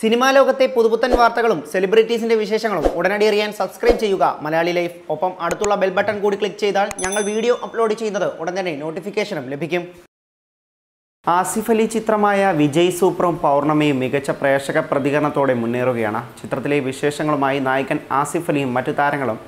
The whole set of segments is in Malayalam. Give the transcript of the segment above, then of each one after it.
സിനിമാ ലോകത്തെ പുതുപുത്തൻ വാർത്തകളും സെലിബ്രിറ്റീസിന്റെ വിശേഷങ്ങളും ഉടനടി അറിയാൻ സബ്സ്ക്രൈബ് ചെയ്യുക. മലയാളി ലൈഫ്. ഒപ്പം അടുത്തുള്ള ബെൽ ബട്ടൺ കൂടി ക്ലിക്ക് ചെയ്താൽ ഞങ്ങൾ വീഡിയോ അപ്ലോഡ് ചെയ്യുന്നത് ഉടൻ തന്നെ നോട്ടിഫിക്കേഷനും ലഭിക്കും. ആസിഫ് അലി ചിത്രമായ വിജയ് സൂപ്രും പൗർണമിയും മികച്ച പ്രേക്ഷക പ്രതികരണത്തോടെ മുന്നേറുകയാണ്. ചിത്രത്തിലെ വിശേഷങ്ങളുമായി നായകൻ ആസിഫ് അലിയും മറ്റു താരങ്ങളും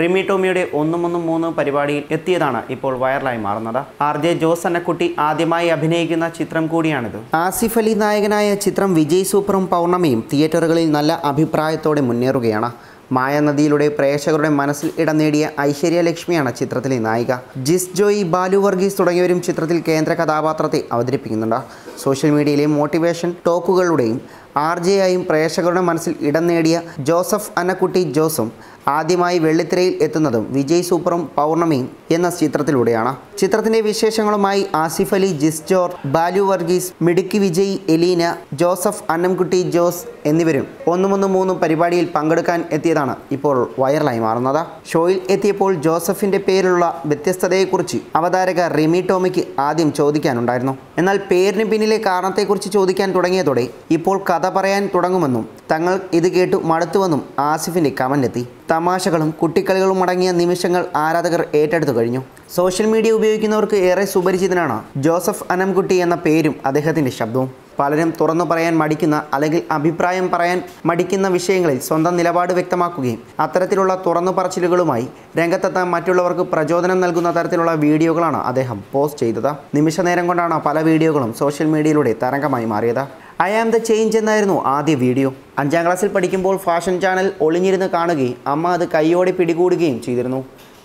റിമി ടോമിയുടെ ഒന്നും ഒന്നും മൂന്നും പരിപാടിയിൽ എത്തിയതാണ് ഇപ്പോൾ വൈറലായി മാറുന്നത്. ആർ ജെ ജോസ് അന്നക്കുട്ടി ആദ്യമായി അഭിനയിക്കുന്ന ചിത്രം കൂടിയാണിത്. ആസിഫ് അലി നായകനായ ചിത്രം വിജയ് സൂപ്പറും പൗർണമയും തിയേറ്ററുകളിൽ നല്ല അഭിപ്രായത്തോടെ മുന്നേറുകയാണ്. മായാനദിയിലൂടെ പ്രേക്ഷകരുടെ മനസ്സിൽ ഇടം നേടിയ ഐശ്വര്യ ലക്ഷ്മിയാണ് ചിത്രത്തിലെ നായിക. ജിസ് ജോയി ബാലു വർഗീസ് തുടങ്ങിയവരും ചിത്രത്തിൽ കേന്ദ്ര കഥാപാത്രത്തെ അവതരിപ്പിക്കുന്നുണ്ട്. സോഷ്യൽ മീഡിയയിലെ മോട്ടിവേഷൻ ടോക്കുകളുടെയും ആർ ജെ ആയും പ്രേക്ഷകരുടെ മനസ്സിൽ ഇടം നേടിയ ജോസഫ് അന്നക്കുട്ടി ജോസും ആദ്യമായി വെള്ളിത്തിരയിൽ എത്തുന്നതും വിജയ് സൂപ്പറും പൗർണമിയും എന്ന ചിത്രത്തിലൂടെയാണ്. ചിത്രത്തിന്റെ വിശേഷങ്ങളുമായി ആസിഫ് അലി ജിസ് ജോർജ് ബാലു വർഗീസ് മിടുക്കി വിജയ് എലീന ജോസഫ് അന്നംകുട്ടി ജോസ് എന്നിവരും ഒന്നുമൊന്നും മൂന്നും പരിപാടിയിൽ പങ്കെടുക്കാൻ എത്തിയതാണ് ഇപ്പോൾ വൈറലായി മാറുന്നത്. ഷോയിൽ എത്തിയപ്പോൾ ജോസഫിന്റെ പേരിലുള്ള വ്യത്യസ്തതയെക്കുറിച്ച് അവതാരക റിമി ടോമിക്ക് ആദ്യം ചോദിക്കാനുണ്ടായിരുന്നു. എന്നാൽ പേരിന് പിന്നിലെ കാരണത്തെക്കുറിച്ച് ചോദിക്കാൻ തുടങ്ങിയതോടെ ഇപ്പോൾ കഥ പറയാൻ തുടങ്ങുമെന്നും തങ്ങൾ ഇത് കേട്ടു മടുത്തുവെന്നും ആസിഫിന്റെ കമന്റെത്തി തമാശകളും കുട്ടിക്കളികളും അടങ്ങിയ നിമിഷങ്ങൾ ആരാധകർ ഏറ്റെടുത്തു കഴിഞ്ഞു. സോഷ്യൽ മീഡിയ ഉപയോഗിക്കുന്നവർക്ക് ഏറെ സുപരിചിതനാണ് ജോസഫ് അനംകുട്ടി എന്ന പേരും അദ്ദേഹത്തിന്റെ ശബ്ദവും. പലരും തുറന്നു പറയാൻ മടിക്കുന്ന അല്ലെങ്കിൽ അഭിപ്രായം പറയാൻ മടിക്കുന്ന വിഷയങ്ങളിൽ സ്വന്തം നിലപാട് വ്യക്തമാക്കുകയും അത്തരത്തിലുള്ള തുറന്നു പറച്ചിലുകളുമായി രംഗത്തെത്താൻ മറ്റുള്ളവർക്ക് പ്രചോദനം നൽകുന്ന തരത്തിലുള്ള വീഡിയോകളാണ് അദ്ദേഹം പോസ്റ്റ് ചെയ്തത്. നിമിഷ നേരം കൊണ്ടാണ് പല വീഡിയോകളും സോഷ്യൽ മീഡിയയിലൂടെ തരംഗമായി മാറിയത്. ഐ ആം ദ ചേഞ്ച് എന്നായിരുന്നു ആദ്യ വീഡിയോ. അഞ്ചാം ക്ലാസ്സിൽ പഠിക്കുമ്പോൾ ഫാഷൻ ചാനൽ ഒളിഞ്ഞിരുന്ന് കാണുകയും അമ്മ അത് കൈയോടെ പിടികൂടുകയും ചെയ്തിരുന്നു.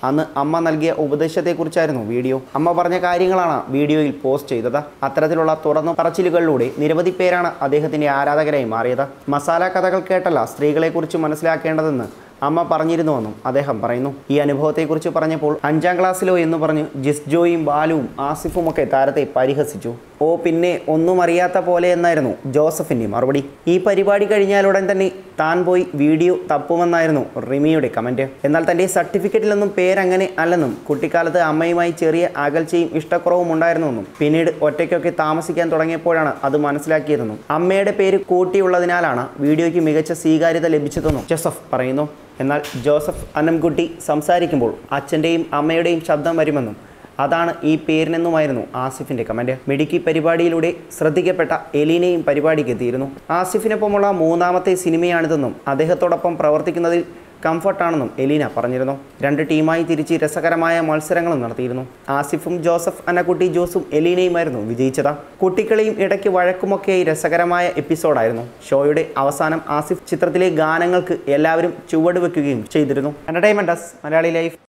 അന്ന് അമ്മ നൽകിയ ഉപദേശത്തെക്കുറിച്ചായിരുന്നു വീഡിയോ. അമ്മ പറഞ്ഞ കാര്യങ്ങളാണ് വീഡിയോയിൽ പോസ്റ്റ് ചെയ്തത്. അത്തരത്തിലുള്ള തുറന്നു പറച്ചിലുകളിലൂടെ നിരവധി പേരാണ് അദ്ദേഹത്തിന്റെ ആരാധകരായി മാറിയത്. മസാല കഥകൾ കേട്ടല്ല സ്ത്രീകളെക്കുറിച്ച് മനസ്സിലാക്കേണ്ടതെന്ന് അമ്മ പറഞ്ഞിരുന്നുവെന്നും അദ്ദേഹം പറയുന്നു. ഈ അനുഭവത്തെക്കുറിച്ച് പറഞ്ഞപ്പോൾ അഞ്ചാം ക്ലാസ്സിലോ എന്ന് പറഞ്ഞ് ജിസ്ജോയും ബാലുവും ആസിഫും ഒക്കെ താരത്തെ പരിഹസിച്ചു. ഓ പിന്നെ ഒന്നും അറിയാത്ത പോലെ എന്നായിരുന്നു ജോസഫിന്റെ മറുപടി. ഈ പരിപാടി കഴിഞ്ഞാലുടൻ തന്നെ താൻ പോയി വീഡിയോ തപ്പുമെന്നായിരുന്നു റിമിയുടെ കമന്റ് എന്നാൽ തന്റെ സർട്ടിഫിക്കറ്റിലൊന്നും പേരങ്ങനെ അല്ലെന്നും കുട്ടിക്കാലത്ത് അമ്മയുമായി ചെറിയ അകൽച്ചയും ഇഷ്ടക്കുറവും ഉണ്ടായിരുന്നുവെന്നും പിന്നീട് ഒറ്റയ്ക്കൊക്കെ താമസിക്കാൻ തുടങ്ങിയപ്പോഴാണ് അത് മനസ്സിലാക്കിയതെന്നും അമ്മയുടെ പേര് കൂട്ടിയുള്ളതിനാലാണ് വീഡിയോയ്ക്ക് മികച്ച സ്വീകാര്യത ലഭിച്ചതെന്നും ജോസഫ് പറയുന്നു. എന്നാൽ ജോസഫ് അന്നംകുട്ടി സംസാരിക്കുമ്പോൾ അച്ഛന്റെയും അമ്മയുടെയും ശബ്ദം വരുമെന്നും അതാണ് ഈ പേരിനെന്നുമായിരുന്നു ആസിഫിന്റെ കമന്റ്. മെഡിക്കി പരിപാടിയിലൂടെ ശ്രദ്ധിക്കപ്പെട്ട എലീനയും പരിപാടിക്ക് എത്തിയിരുന്നു. ആസിഫിനൊപ്പമുള്ള മൂന്നാമത്തെ സിനിമയാണിതെന്നും അദ്ദേഹത്തോടൊപ്പം പ്രവർത്തിക്കുന്നതിൽ കംഫർട്ടാണെന്നും എലീന പറഞ്ഞിരുന്നു. രണ്ട് ടീമായി തിരിച്ച് രസകരമായ മത്സരങ്ങളും നടത്തിയിരുന്നു. ആസിഫും ജോസഫ് അന്നക്കുട്ടി ജോസും എലീനയുമായിരുന്നു വിജയിച്ചത്. കുട്ടിക്കളിയും ഇടയ്ക്ക് വഴക്കുമൊക്കെയായി രസകരമായ എപ്പിസോഡായിരുന്നു. ഷോയുടെ അവസാനം ആസിഫ് ചിത്രത്തിലെ ഗാനങ്ങൾക്ക് എല്ലാവരും ചുവടുവെക്കുകയും ചെയ്തിരുന്നു. Entertainments Malayali life.